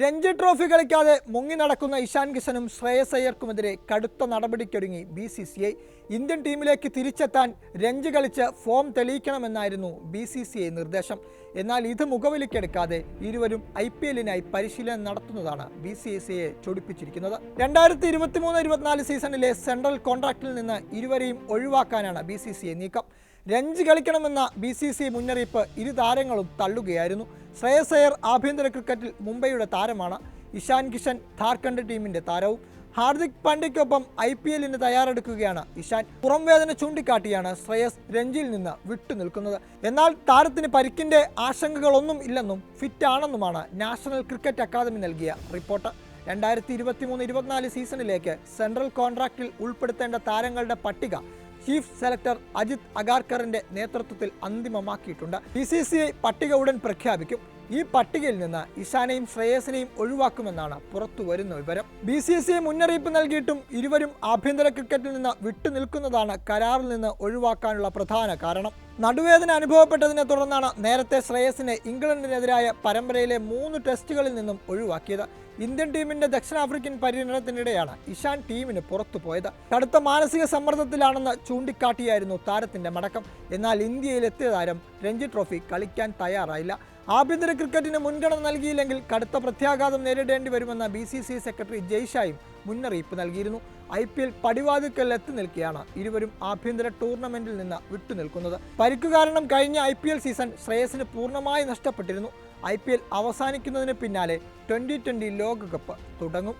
Ranji trophy കളിക്കാതെ മുങ്ങി നടക്കുന്ന ഇഷാൻ കിഷനും ശ്രേയസ് അയ്യർക്കുമെതിരെ കടുത്ത നടപടിക്കൊരുങ്ങി B C C I. Indian ടീമിലേക്ക് തിരിച്ചെത്താൻ രഞ്ജി കളിച്ച് ഫോം തെളിയിക്കണമെന്നായിരുന്നു ബി സി സി ഐ നിർദ്ദേശം. എന്നാൽ ഇത് മുഖവിലിക്കെടുക്കാതെ ഇരുവരും ഐ പി എല്ലിനായി പരിശീലനം നടത്തുന്നതാണ് ബി സി സി ഐയെ ചൊടിപ്പിച്ചിരിക്കുന്നത്. രണ്ടായിരത്തി ഇരുപത്തിമൂന്ന് ഇരുപത്തിനാല് സീസണിലെ സെൻട്രൽ കോൺട്രാക്ടിൽ നിന്ന് ഇരുവരെയും ഒഴിവാക്കാനാണ് ബി സി സി ഐ നീക്കം. രഞ്ജി കളിക്കണമെന്ന ബി സി സി മുന്നറിയിപ്പ് ഇരു താരങ്ങളും തള്ളുകയായിരുന്നു. ശ്രേയസ് അയ്യർ ആഭ്യന്തര ക്രിക്കറ്റിൽ മുംബൈയുടെ താരമാണ്. ഇഷാൻ കിഷൻ ഝാർഖണ്ഡ് ടീമിന്റെ താരവും. ഹാർദിക് പാണ്ഡ്യയ്ക്കൊപ്പം ഐ പി എല്ലിന് തയ്യാറെടുക്കുകയാണ് ഇഷാൻ. പുറംവേദന ചൂണ്ടിക്കാട്ടിയാണ് ശ്രേയസ് രഞ്ജിയിൽ നിന്ന് വിട്ടുനിൽക്കുന്നത്. എന്നാൽ താരത്തിന് പരിക്കിന്റെ ആശങ്കകളൊന്നും ഇല്ലെന്നും ഫിറ്റ് ആണെന്നുമാണ് നാഷണൽ ക്രിക്കറ്റ് അക്കാദമി നൽകിയ റിപ്പോർട്ട്. രണ്ടായിരത്തി ഇരുപത്തിമൂന്ന് ഇരുപത്തിനാല് സീസണിലേക്ക് സെൻട്രൽ കോൺട്രാക്റ്റിൽ ഉൾപ്പെടുത്തേണ്ട താരങ്ങളുടെ പട്ടിക ചീഫ് സെലക്ടർ അജിത് അഗാർക്കറിന്റെ നേതൃത്വത്തിൽ അന്തിമമാക്കിയിട്ടുണ്ട്. ബി സി സി ഐ പട്ടിക ഉടൻ പ്രഖ്യാപിക്കും. ഈ പട്ടികയിൽ നിന്ന് ഇഷാനെയും ശ്രേയസിനെയും ഒഴിവാക്കുമെന്നാണ് പുറത്തു വരുന്ന വിവരം. ബി സി സി ഐ മുന്നറിയിപ്പ് നൽകിയിട്ടും ഇരുവരും ആഭ്യന്തര ക്രിക്കറ്റിൽ നിന്ന് വിട്ടുനിൽക്കുന്നതാണ് കരാറിൽ നിന്ന് ഒഴിവാക്കാനുള്ള പ്രധാന കാരണം. നടുവേദന അനുഭവപ്പെട്ടതിനെ തുടർന്നാണ് നേരത്തെ ശ്രേയസിനെ ഇംഗ്ലണ്ടിനെതിരായ പരമ്പരയിലെ മൂന്ന് ടെസ്റ്റുകളിൽ നിന്നും ഒഴിവാക്കിയത്. ഇന്ത്യൻ ടീമിന്റെ ദക്ഷിണാഫ്രിക്കൻ പര്യടനത്തിനിടെയാണ് ഇഷാൻ ടീമിന് പുറത്തുപോയത്. കടുത്ത മാനസിക സമ്മർദ്ദത്തിലാണെന്ന് ചൂണ്ടിക്കാട്ടിയായിരുന്നു താരത്തിന്റെ മടക്കം. എന്നാൽ ഇന്ത്യയിൽ എത്തിയ താരം രഞ്ജി ട്രോഫി കളിക്കാൻ തയ്യാറായില്ല. ആഭ്യന്തര ക്രിക്കറ്റിന് മുൻഗണന നൽകിയില്ലെങ്കിൽ കടുത്ത പ്രത്യാഘാതം നേരിടേണ്ടി വരുമെന്ന് ബി സെക്രട്ടറി ജയ്ഷായും മുന്നറിയിപ്പ് നൽകിയിരുന്നു. ഐ പി എൽ പടിവാതിക്കൽ എത്തി നിൽക്കുകയാണ് ഇരുവരും ആഭ്യന്തര ടൂർണമെന്റിൽ നിന്ന് വിട്ടുനിൽക്കുന്നത് പരിക്കു കാരണം കഴിഞ്ഞ ഐ പി എൽ സീസൺ ശ്രേയസിന് പൂർണമായി നഷ്ടപ്പെട്ടിരുന്നു. ഐ പി എൽ അവസാനിക്കുന്നതിന് പിന്നാലെ ട്വന്റി ട്വന്റി ലോകകപ്പ് തുടങ്ങും.